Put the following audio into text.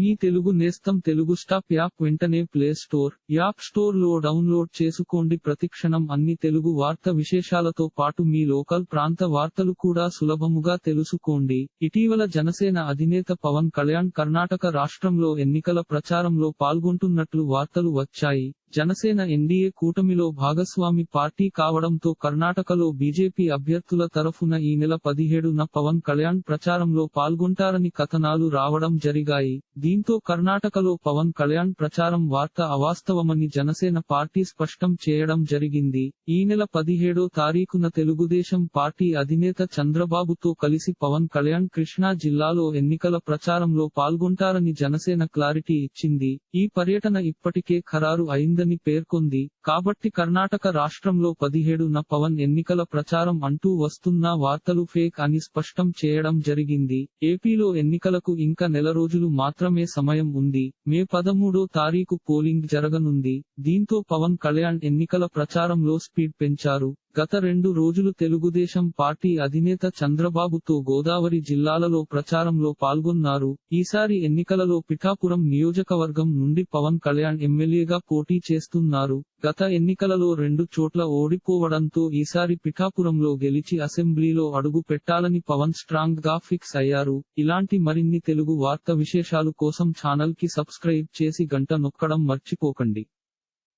మీ తెలుగు నేస్తం Telugu stop app వెంటనే play store app స్టోర్లో డౌన్లోడ్ చేసుకోండి. ప్రతిక్షణం అన్ని తెలుగు వార్త విశేషాలతో పాటు మీ లోకల్ ప్రాంత వార్తలు కూడా సులభముగా తెలుసుకోండి. ఇటీవల జనసేన అధినేత పవన్ కళ్యాణ్ కర్ణాటక రాష్ట్రంలో ఎన్నికల ప్రచారంలో పాల్గొంటున్నట్లు వార్తలు వచ్చాయి. జనసేన ఎన్డీఏ కూటమిలో భాగస్వామి పార్టీ కావడంతో కర్ణాటకలో బీజేపీ అభ్యర్థుల తరఫున ఈ నెల పదిహేడున పవన్ కళ్యాణ్ ప్రచారంలో పాల్గొంటారని కథనాలు రావడం జరిగాయి. దీంతో కర్ణాటకలో పవన్ కళ్యాణ్ ప్రచారం వార్త అవాస్తవమని జనసేన పార్టీ స్పష్టం చేయడం జరిగింది. ఈ నెల పదిహేడో తారీఖున తెలుగుదేశం పార్టీ అధినేత చంద్రబాబుతో కలిసి పవన్ కళ్యాణ్ కృష్ణా జిల్లాలో ఎన్నికల ప్రచారంలో పాల్గొంటారని జనసేన క్లారిటీ ఇచ్చింది. ఈ పర్యటన ఇప్పటికే ఖరారు అయింది. జరిగిందని పేర్కొంది. కాబట్టి కర్ణాటక రాష్ట్రంలో పదిహేడున పవన్ ఎన్నికల ప్రచారం అంటూ వస్తున్న వార్తలు ఫేక్ అని స్పష్టం చేయడం జరిగింది. ఏపీలో ఎన్నికలకు ఇంకా నెల రోజులు మాత్రమే సమయం ఉంది. మే పదమూడో తారీఖు పోలింగ్ జరగనుంది. దీంతో పవన్ కళ్యాణ్ ఎన్నికల ప్రచారంలో స్పీడ్ పెంచారు. గత రెండు రోజులు తెలుగుదేశం పార్టీ అధినేత చంద్రబాబుతో గోదావరి జిల్లాలలో ప్రచారంలో పాల్గొన్నారు. ఈసారి ఎన్నికలలో పిఠాపురం నియోజకవర్గం నుండి పవన్ కళ్యాణ్ ఎమ్మెల్యేగా పోటీ చేస్తున్నారు. గత ఎన్నికలలో రెండు చోట్ల ఓడిపోవడంతో ఈసారి పిఠాపురంలో గెలిచి అసెంబ్లీలో అడుగు పెట్టాలని పవన్ స్ట్రాంగ్గా ఫిక్స్ అయ్యారు. ఇలాంటి మరిన్ని తెలుగు వార్త విశేషాలు కోసం ఛానల్కి సబ్స్క్రైబ్ చేసి గంట నొక్కడం మర్చిపోకండి.